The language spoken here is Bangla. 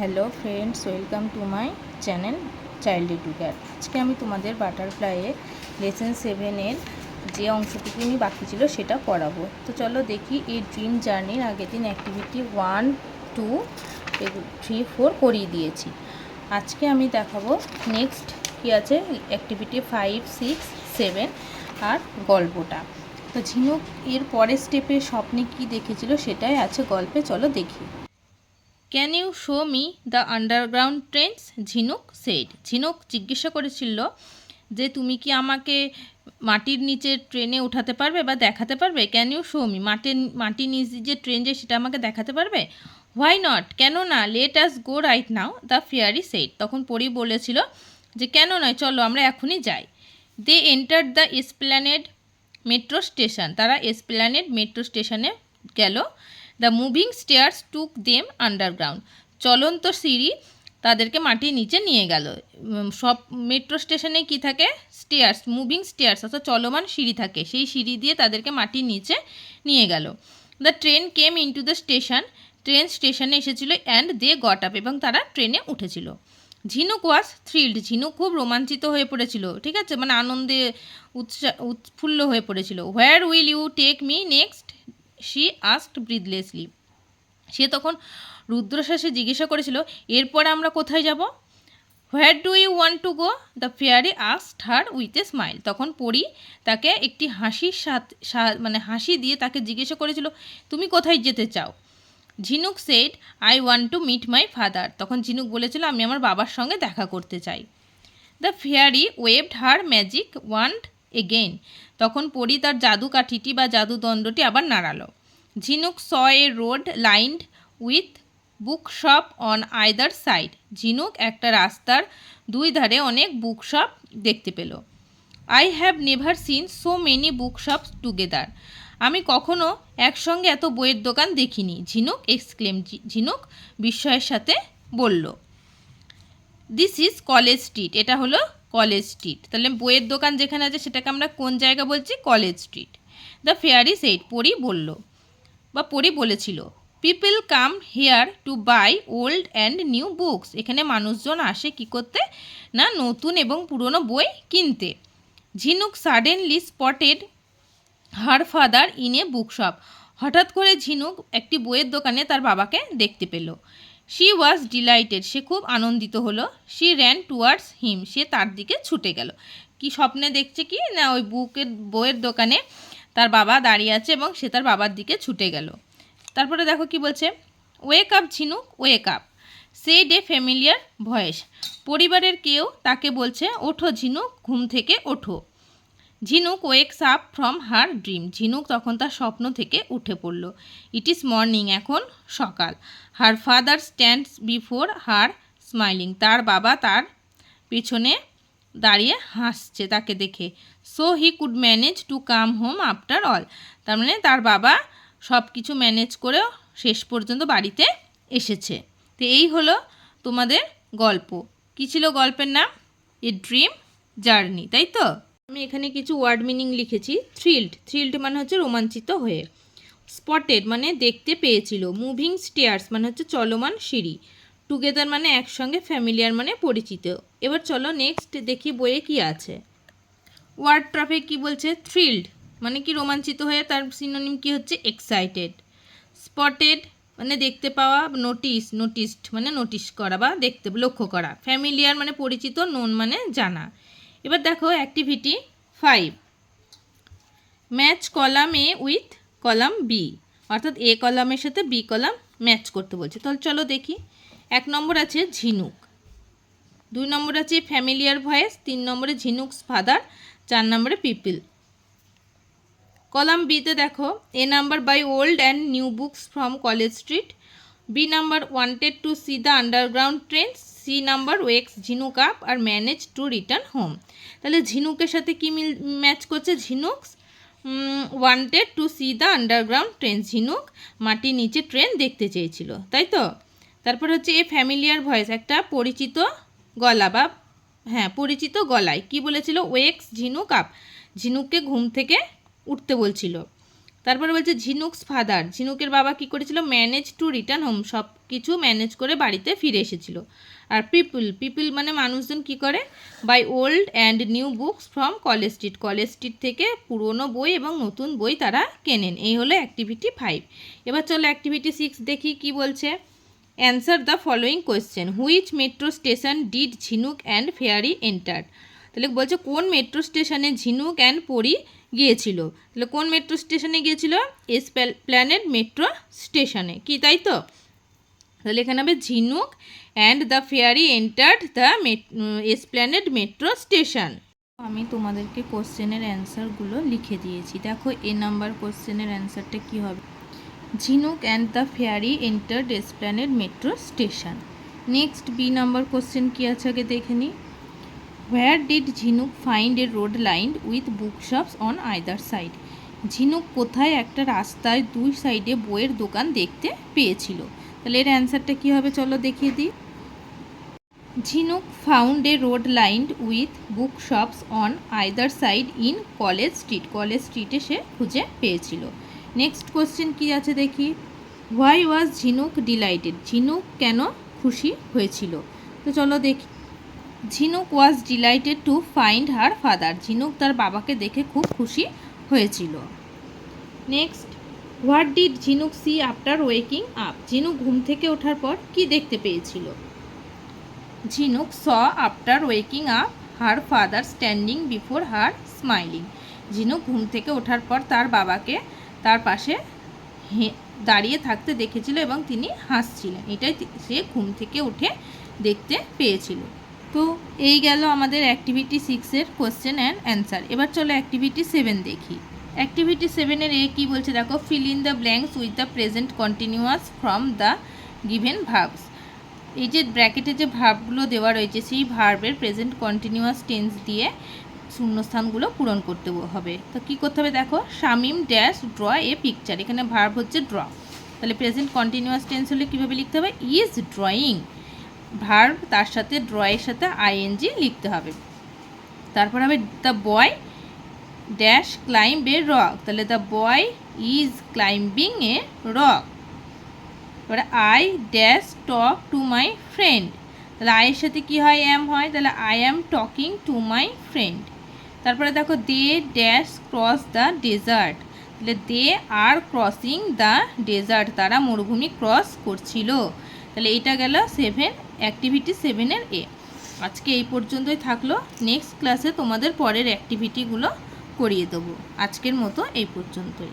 Hello friends, welcome to my channel child educare আজকে আমি তোমাদের বাটারফ্লাইয়ের লেসন সেভেনের যে অংশটুকু আমি বাকি ছিল সেটা পড়াবো। তো চলো দেখি এই ড্রিম জার্নির আগের দিন activity one two three four করিয়ে দিয়েছি। আজকে আমি দেখাবো নেক্সট কী আছে অ্যাক্টিভিটি ফাইভ সিক্স সেভেন আর গল্পটা। তো ঝিনুক এর পরের স্টেপে স্বপ্নে কী দেখেছিল সেটাই আছে গল্পে, চলো দেখি। Can you show me the underground trains Jhinuk said Jhinuk জিজ্ঞাসা করেছিল যে তুমি কি আমাকে মাটির নিচে ট্রেনে উঠাতে পারবে বা দেখাতে পারবে? ক্যান ইউ শো মি মাটির মাটির নিচে যে ট্রেন যে, সেটা আমাকে দেখাতে পারবে? হোয়াই নট কেন না? Let us go right now the fairy said তখন পরি বলেছিল যে কেন নয়? চলো, আমরা এখনই যাই। They enter the Esplanade metro station তারা এসপ্ল্যানেড মেট্রো স্টেশনে গেল। The moving stairs took them underground চলন্ত সিঁড়ি তাদেরকে মাটির নিচে নিয়ে গেল। সব মেট্রো স্টেশনে কি থাকে? স্টেয়ার্স মুভিং স্টেয়ার্স অর্থাৎ চলমান সিঁড়ি থাকে। সেই সিঁড়ি দিয়ে তাদেরকে মাটির নিচে নিয়ে গেল। The train came into the station train স্টেশনে এসেছিল অ্যান্ড দে গট আপ এবং তারা ট্রেনে উঠেছিল। ঝিনুক ওয়াজ থ্রিল্ড ঝিনুক খুব রোমাঞ্চিত হয়ে পড়েছিল। ঠিক আছে? মানে আনন্দে উৎসা উৎফুল্ল হয়ে পড়েছিল। Where will you take me next she asked breathlessly সে তখন রুদ্রশ্বাসে জিজ্ঞাসা করেছিল, এরপরে আমরা কোথায় যাব? Where do you want to go the fairy asked her with a smile তখন পড়ি তাকে একটি হাসির সাথে মানে হাসি দিয়ে তাকে জিজ্ঞাসা করেছিল, তুমি কোথায় যেতে চাও? Jhinuk said I want to meet my father তখন ঝিনুক বলেছিল, আমি আমার বাবার সঙ্গে দেখা করতে চাই। The fairy waved her magic wand again তখন পরি তার জাদু কাঠিটি বা জাদু দণ্ডটি আবার নাড়ালো। Jhinuk saw a road lined with book shop on either side Jhinuk একটা রাস্তার দুই ধারে অনেক বুক শপ দেখতে পেল। I have never seen so many book shops together আমি কখনো একসঙ্গে এত বইয়ের দোকান দেখিনি, ঝিনুক এক্সক্লেম ঝিনুক বিস্ময়ের সাথে বলল দিস ইজ কলেজ স্ট্রিট এটা হলো কলেজ স্ট্রিট। তাহলে বইয়ের দোকান যেখানে আছে সেটাকে আমরা কোন জায়গা বলছি? College street. দ্য ফেয়ারি সেইট পরি বলল বা পরি বলেছিল people come here to buy old and new books এখানে মানুষজন আসে কি করতে? না, নতুন এবং পুরনো বই কিনতে। Jhinuk suddenly spotted her father in a book shop হঠাৎ করে ঝিনুক একটি বইয়ের দোকানে তার বাবাকে দেখতে পেল। শি ওয়াজ ডিলাইটেড সে খুব আনন্দিত হলো। শি র্যান টুয়ার্ডস হিম সে তার দিকে ছুটে গেল। কি স্বপ্নে দেখছে কি? না, ওই বুকের, বইয়ের দোকানে তার বাবা দাঁড়িয়ে আছে এবং সে তার বাবার দিকে ছুটে গেল। তারপরে দেখো কি বলছে? Wake up Jhinuk wake up said familiar voice পরিবারের কেউ তাকে বলছে, ওঠো, ঝিনুক, ঘুম থেকে ওঠো। Jhinuk wakes up from her dream Jhinuk তখন তার স্বপ্ন থেকে উঠে পড়ল। ইট ইজ মর্নিং এখন সকাল। Her father stands before her smiling তার বাবা তার পেছনে দাঁড়িয়ে হাসছে তাকে দেখে। So he could manage to come home after all তার মানে তার বাবা সব কিছু ম্যানেজ করেও শেষ পর্যন্ত বাড়িতে এসেছে। তো এই হলো তোমাদের গল্প। কী ছিল গল্পের নাম? এ ড্রিম জার্নি তাই তো? আমি এখানে কিছু ওয়ার্ড মিনিং লিখেছি, থ্রিল্ড। থ্রিল্ড মানে হচ্ছে রোমাঞ্চিত হয়ে। স্পটেড মানে দেখতে পেয়েছিল। মুভিং স্টেয়ার্স মানে হচ্ছে চলমান সিঁড়ি। টুগেদার মানে একসঙ্গে ফ্যামিলিয়ার মানে পরিচিত। এবার চলো নেক্সট দেখি বইয়ে কি আছে। ওয়ার্ড ট্রাফিক কি বলছে? থ্রিল্ড। মানে কি রোমাঞ্চিত হয়ে? তার সিনোনিম কি হচ্ছে? এক্সাইটেড। স্পটেড মানে দেখতে পাওয়া, নোটিস, নোটিসড মানে নোটিস করা বা দেখতে, লক্ষ্য করা। ফ্যামিলিয়ার মানে পরিচিত, নোন মানে জানা। এবার দেখো activity five match column A with column B অর্থাৎ এ কলামের সাথে বি কলাম ম্যাচ করতে বলছে। তাহলে চলো দেখি। এক নম্বর আছে ঝিনুক। দুই নম্বর আছে ফ্যামিলিয়ার ভয়েস তিন নম্বরে ঝিনুকস ফাদার চার নম্বরে পিপল কলাম বিতে দেখো A number buy old and new books from College Street B number wanted to see the underground train C number wakes Jhinuk up R manage to return home. তাহলে ঝিনুকের সাথে কি মিল, ম্যাচ করছে Jhinuk's wanted to see the underground train Jhinuk মাটির নিচে ট্রেন দেখতে চেয়েছিল, তাই তো? তারপর হচ্ছে এ ফ্যামিলিয়ার ভয়েস, একটা পরিচিত গলা বা হ্যাঁ পরিচিত গলায় কি বলেছিল? ওয়েক্স ঝিনুক আপ ঝিনুককে ঘুম থেকে উঠতে বলছিল। তারপরে বলছে, ঝিনুকস ফাদার। ঝিনুকের বাবা কি করেছিল? Manage to return home. সব কিছু ম্যানেজ করে বাড়িতে ফিরে এসেছিল। আর পিপল পিপল মানে মানুষজন কি করে? Buy old and new books from College Street. College Street থেকে পুরনো বই এবং নতুন বই তারা কেনেন। এই হলো অ্যাক্টিভিটি ফাইভ। এবার চলো অ্যাক্টিভিটি সিক্স দেখি কি বলছে। Answer the following question. Which metro station did Jhinuk and fairy enter তাহলে বলছে, কোন মেট্রো স্টেশনে ঝিনুক অ্যান্ড পরি গিয়েছিল। তাহলে কোন মেট্রো স্টেশনে গিয়েছিল? এস প্ল্যানেট মেট্রো স্টেশনে কি তাই তো? তাহলে এখানে হবে Jhinuk and the fairy entered the S Esplanade metro station আমি তোমাদেরকে কোশ্চেনের অ্যান্সারগুলো লিখে দিয়েছি। দেখো, এ নাম্বার কোশ্চেনের অ্যান্সারটা কি হবে? Jhinuk and the fairy entered S Esplanade metro station next B number question কী আছে আগে দেখে নিই where did Jhinuk find a road line with bookshops on either side Jhinuk কোথায় একটা রাস্তায় দুই সাইডে বইয়ের দোকান দেখতে পেয়েছিল? তাহলে এর অ্যান্সারটা কী হবে? চলো দেখিয়ে দিই। Jhinuk found a road lined with book shops on either side in College Street College স্ট্রিটে সে খুঁজে পেয়েছিল। নেক্সট কোশ্চেন কী আছে দেখি? হোয়াই ওয়াজ ঝিনুক ডিলাইটেড ঝিনুক কেন খুশি হয়েছিল? তো চলো দেখি। Jhinuk was delighted to find her father Jhinuk তার বাবাকে দেখে খুব খুশি হয়েছিল। Next what did Jhinuk see after waking up Jhinuk ঘুম থেকে ওঠার পর কি দেখতে পেয়েছিল? Jhinuk saw after waking up her father standing before her smiling Jhinuk ঘুম থেকে ওঠার পর তার বাবাকে তার পাশে দাঁড়িয়ে থাকতে দেখেছিল এবং তিনি হাসছিলেন। এটাই সে ঘুম থেকে উঠে দেখতে পেয়েছিল। তো এই গেল আমাদের অ্যাক্টিভিটি সিক্সের কোশ্চেন অ্যান্ড অ্যান্সার এবার চলো অ্যাক্টিভিটি সেভেন দেখি। অ্যাক্টিভিটি সেভেনের এ কী বলছে দেখো fill in the blanks with the present continuous from the given verbs এই যে ব্র্যাকেটে যে ভার্বগুলো দেওয়া রয়েছে, সেই ভার্বের প্রেজেন্ট কন্টিনিউয়াস টেন্স দিয়ে শূন্যস্থানগুলো পূরণ করতে হবে। তো কী করতে হবে দেখো, Shamim dash draw a picture এখানে ভার্ব হচ্ছে ড্র তাহলে প্রেজেন্ট কন্টিনিউয়াস টেন্স হলে কীভাবে লিখতে হবে? ইজ ড্রয়িং ভার্ব তার সাথে ড্রয়ের সাথে আইএনজি লিখতে হবে। তারপর হবে the boy dash climb a rock তাহলে the boy is climbing a rock এবারে I dash talk to my friend তাহলে আয়ের সাথে কী হয় অ্যাম হয়, তাহলে I am talking to my friend তারপরে দেখো they dash cross the desert তাহলে they are crossing the desert তারা মরুভূমি ক্রস করছিল। তাহলে এইটা গেল সেভেন অ্যাক্টিভিটি সেভেনের এ আজকে এই পর্যন্তই থাকল। নেক্সট ক্লাসে তোমাদের পরের অ্যাক্টিভিটিগুলো করিয়ে দেবো। আজকের মতো এই পর্যন্তই।